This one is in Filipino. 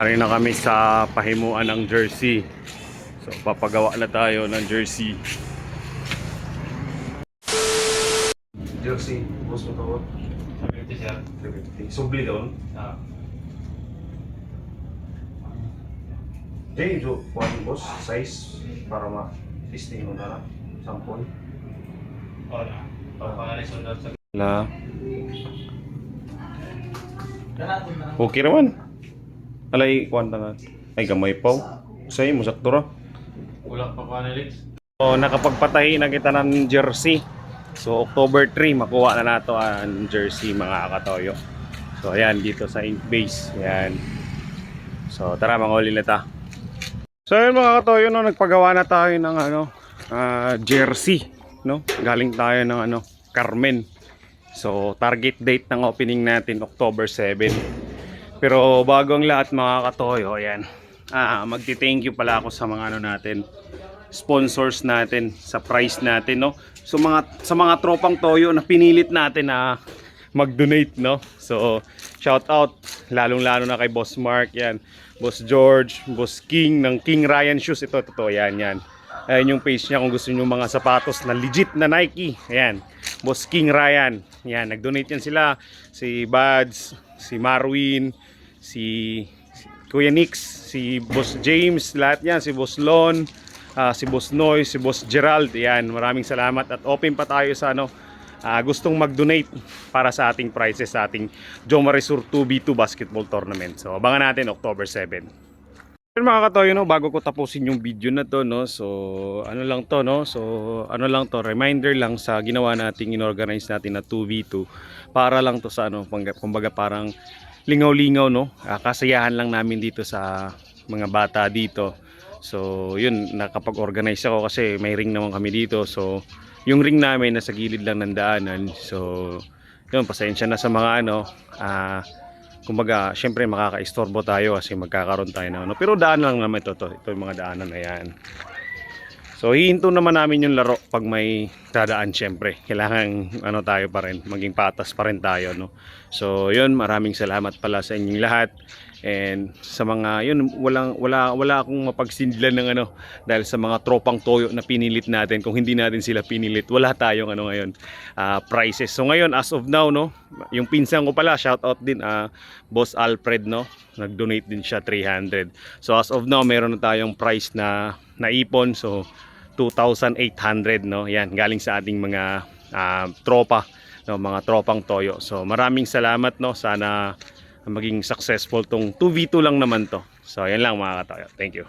Ari na kami sa pahimuan ng jersey. So papagawa na tayo ng jersey. Jersey, boss mo tawag? 50 sir. 350. Subli doon. Ah. Okay, jo, kuhan boss, size para ma-testing mo na lang. Sample. Oo na. Pagpangalis sundot sa La. Okay naman. Alay, kuhan na Ay, gamay pa. Say, musakto ra. ulak pagpangalis. So, nakapagpatahi na kita ng jersey. So, October 3, makuha na nato ang jersey mga katoyo. So, ayan, dito sa ink base. Ayan. So, tara, mga uli na ta. So, ayan mga katoyo, no, nagpagawa na tayo ng ano, ah, jersey. No? Galing tayo ng ano, Carmen. So, target date ng opening natin, October 7. Pero bago ang lahat mga katoyo, ayan. Ah, magti-thank you pala ako sa mga ano natin, sponsors natin sa price natin no so mga sa mga tropang toyo na pinilit natin na mag-donate no so shout out lalong lalo na kay Boss Mark yan Boss George Boss King ng King Ryan Shoes ito totoo yan yan Ayan yung page niya kung gusto niyo mga sapatos na legit na Nike. Ayan. Boss King Ryan. Ayan, nag-donate yan sila. Si Buds, si Marwin, si, si Kuya Nix, si Boss James, lahat yan. Si Boss Lon, ah, si Boss Noy, si Boss Gerald. Ayan, maraming salamat. At open pa tayo sa ano, ah, gustong mag-donate para sa ating prizes sa ating Joma Resort 2v2 basketball tournament. So, abangan natin October 7. Pero mga katoyo no, bago ko tapusin yung video na to no, so ano lang to no, so ano lang to, reminder lang sa ginawa nating inorganize natin na 2v2 para lang to sa ano, kumbaga parang lingaw-lingaw no, Ah, kasayahan lang namin dito sa mga bata dito. So yun, nakapag-organize ako kasi may ring naman kami dito. So yung ring namin nasa gilid lang ng daanan. So yun, pasensya na sa mga ano, ah kumbaga, syempre makaka-istorbo tayo kasi magkakaroon tayo ng ano. Pero daan lang naman ito, to. ito yung mga daanan na yan. So, hihinto naman namin yung laro pag may dadaan syempre. Kailangan ano tayo pa rin, maging patas pa rin tayo, no. So, yun, maraming salamat pala sa inyong lahat. And sa mga yun walang wala wala akong mapagsindilan ng ano dahil sa mga tropang toyo na pinilit natin kung hindi natin sila pinilit wala tayong ano ngayon ah, prices. So ngayon as of now no yung pinsan ko pala shout out din ah, Boss Alfred no nag-donate din siya 300. So as of now meron na tayong price na naipon so 2,800 no. Yan galing sa ating mga ah, tropa no mga tropang toyo. So maraming salamat no. Sana maging successful tong 2v2 lang naman to. So yan lang mga katoyo. Thank you.